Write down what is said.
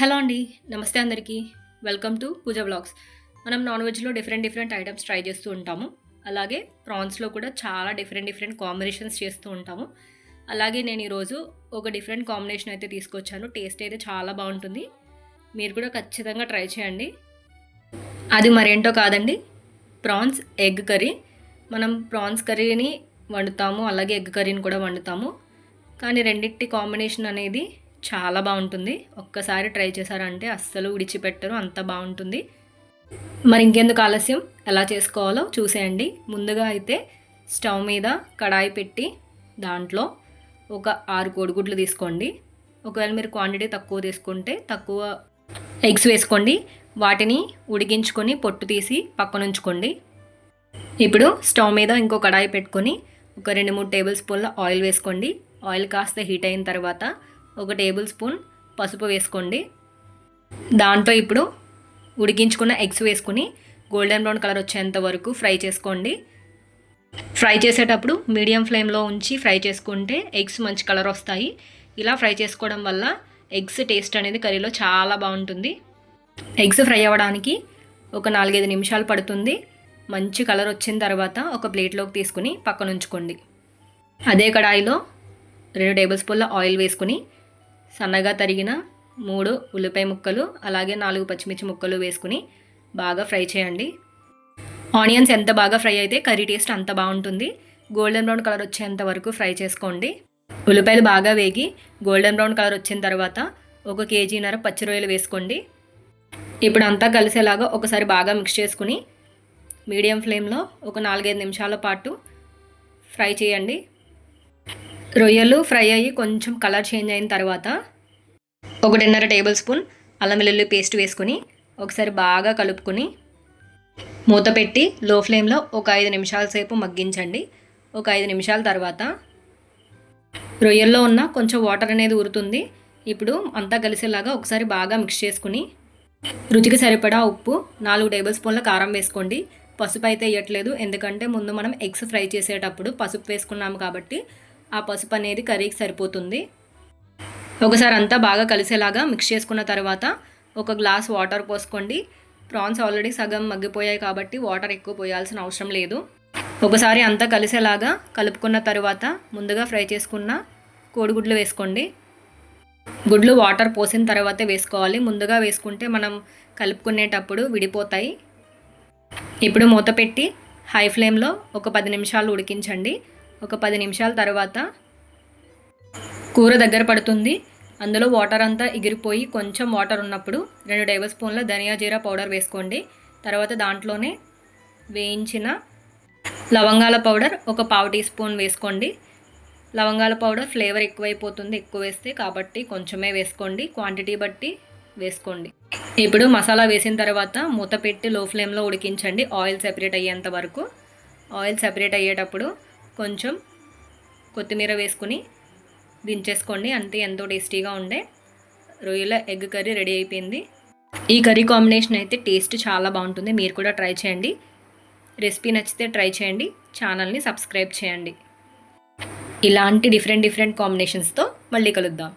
Hello అండి నమస్తే అందరికీ. వెల్కమ్ టు పూజ బ్లాగ్స్ మనం నాన్ వెజ్లో డిఫరెంట్ డిఫరెంట్ ఐటమ్స్ ట్రై చేస్తూ ఉంటాము. అలాగే ప్రాన్స్లో కూడా చాలా డిఫరెంట్ డిఫరెంట్ కాంబినేషన్స్ చేస్తూ ఉంటాము. అలాగే నేను ఈరోజు ఒక డిఫరెంట్ కాంబినేషన్ అయితే తీసుకొచ్చాను. టేస్ట్ అయితే చాలా బాగుంటుంది. మీరు కూడా ఖచ్చితంగా ట్రై చేయండి. అది మరేంటో కాదండి. ప్రాన్స్ ఎగ్ కర్రీ మనం ప్రాన్స్ కర్రీని వండుతాము అలాగే ఎగ్ కర్రీని కూడా వండుతాము. కానీ రెండింటి కాంబినేషన్ అనేది చాలా బాగుంటుంది. ఒక్కసారి ట్రై చేశారంటే అస్సలు విడిచిపెట్టరు అంత బాగుంటుంది. మరి ఇంకెందుకు ఆలస్యం? ఎలా చేసుకోవాలో చూసేయండి. ముందుగా అయితే స్టవ్ మీద కడాయి పెట్టి దాంట్లో ఒక ఆరు కోడిగుడ్లు తీసుకోండి. ఒకవేళ మీరు క్వాంటిటీ తక్కువ తీసుకుంటే తక్కువ ఎగ్స్ వేసుకోండి. వాటిని ఉడికించుకొని పొట్టు తీసి పక్కన ఉంచుకోండి. ఇప్పుడు స్టవ్ మీద ఇంకో కడాయి పెట్టుకొని ఒక రెండు మూడు టేబుల్ స్పూన్ల ఆయిల్ వేసుకోండి. ఆయిల్ కాస్త హీట్ అయిన తర్వాత ఒక టేబుల్ స్పూన్ పసుపు వేసుకోండి. దాంట్లో ఇప్పుడు ఉడికించుకున్న ఎగ్స్ వేసుకుని గోల్డెన్ బ్రౌన్ కలర్ వచ్చేంత వరకు ఫ్రై చేసుకోండి. ఫ్రై చేసేటప్పుడు మీడియం ఫ్లేమ్లో ఉంచి ఫ్రై చేసుకుంటే ఎగ్స్ మంచి కలర్ వస్తాయి. ఇలా ఫ్రై చేసుకోవడం వల్ల ఎగ్స్ టేస్ట్ అనేది కర్రీలో చాలా బాగుంటుంది. ఎగ్స్ ఫ్రై అవ్వడానికి ఒక నాలుగైదు నిమిషాలు పడుతుంది. మంచి కలర్ వచ్చిన తర్వాత ఒక ప్లేట్లోకి తీసుకుని పక్కన ఉంచుకోండి అదే కడాయిలో రెండు టేబుల్ స్పూన్ల ఆయిల్ వేసుకుని సన్నగా తరిగిన మూడు ఉల్లిపాయ ముక్కలు అలాగే నాలుగు పచ్చిమిర్చి ముక్కలు వేసుకుని బాగా ఫ్రై చేయండి. ఆనియన్స్ ఎంత బాగా ఫ్రై అయితే కర్రీ టేస్ట్ అంత బాగుంటుంది. గోల్డెన్ బ్రౌన్ కలర్ వచ్చేంత వరకు ఫ్రై చేసుకోండి. ఉల్లిపాయలు బాగా వేగి గోల్డెన్ బ్రౌన్ కలర్ వచ్చిన తర్వాత ఒక కేజీన్నర పచ్చి రొయ్యలు వేసుకోండి. ఇప్పుడు అంతా కలిసేలాగా ఒకసారి బాగా మిక్స్ చేసుకుని మీడియం ఫ్లేమ్లో ఒక నాలుగైదు నిమిషాల పాటు ఫ్రై చేయండి. రొయ్యలు ఫ్రై అయ్యి కొంచెం కలర్ చేంజ్ అయిన తర్వాత ఒకటిన్నర టేబుల్ స్పూన్ అల్లం వెల్లుల్లి పేస్ట్ వేసుకుని ఒకసారి బాగా కలుపుకొని మూత పెట్టి లో ఫ్లేమ్లో ఒక ఐదు నిమిషాల సేపు మగ్గించండి. ఒక ఐదు నిమిషాల తర్వాత రొయ్యల్లో ఉన్న కొంచెం వాటర్ అనేది ఊరుతుంది ఇప్పుడు అంతా కలిసేలాగా ఒకసారి బాగా మిక్స్ చేసుకుని రుచికి సరిపడా ఉప్పు నాలుగు టేబుల్ స్పూన్ల కారం వేసుకోండి. పసుపు అయితే వేయట్లేదు. ఎందుకంటే ముందు మనం ఎగ్స్ ఫ్రై చేసేటప్పుడు పసుపు వేసుకున్నాము కాబట్టి ఆ పసుపు అనేది కర్రీకి సరిపోతుంది. ఒకసారి అంతా బాగా కలిసేలాగా మిక్స్ చేసుకున్న తర్వాత ఒక గ్లాస్ వాటర్ పోసుకోండి. ప్రాన్స్ ఆల్రెడీ సగం మగ్గిపోయాయి కాబట్టి వాటర్ ఎక్కువ పోయాల్సిన అవసరం లేదు. ఒకసారి అంతా కలిసేలాగా కలుపుకున్న తర్వాత ముందుగా ఫ్రై చేసుకున్న కోడిగుడ్లు వేసుకోండి. గుడ్లు వాటర్ పోసిన తర్వాతే వేసుకోవాలి. ముందుగా వేసుకుంటే మనం కలుపుకునేటప్పుడు విడిపోతాయి. ఇప్పుడు మూత పెట్టి హై ఫ్లేమ్లో ఒక పది నిమిషాలు ఉడికించండి. ఒక పది నిమిషాల తర్వాత కూర దగ్గర పడుతుంది. అందులో వాటర్ అంతా ఎగిరిపోయి కొంచెం వాటర్ ఉన్నప్పుడు రెండు టేబుల్ స్పూన్ల ధనియా జీరా పౌడర్ వేసుకోండి. తర్వాత దాంట్లోనే వేయించిన లవంగాల పౌడర్ ఒక పావు టీ స్పూన్ వేసుకోండి. లవంగాల పౌడర్ ఫ్లేవర్ ఎక్కువైపోతుంది. ఎక్కువ వేస్తే కాబట్టి కొంచెమే వేసుకోండి. క్వాంటిటీ బట్టి వేసుకోండి. ఇప్పుడు మసాలా వేసిన తర్వాత మూత పెట్టి లో ఫ్లేమ్లో ఉడికించండి. ఆయిల్ సెపరేట్ అయ్యేంత వరకు. ఆయిల్ సెపరేట్ అయ్యేటప్పుడు కొంచెం కొత్తిమీర వేసుకుని దించేసుకోండి. అంతే ఎంతో టేస్టీగా ఉండే. రొయ్యల ఎగ్ కర్రీ రెడీ అయిపోయింది. ఈ కర్రీ కాంబినేషన్ అయితే టేస్ట్ చాలా బాగుంటుంది. మీరు కూడా ట్రై చేయండి. రెసిపీ నచ్చితే ట్రై చేయండి. ఛానల్ని సబ్స్క్రైబ్ చేయండి. ఇలాంటి డిఫరెంట్ డిఫరెంట్ కాంబినేషన్స్తో మళ్ళీ కలుద్దాం.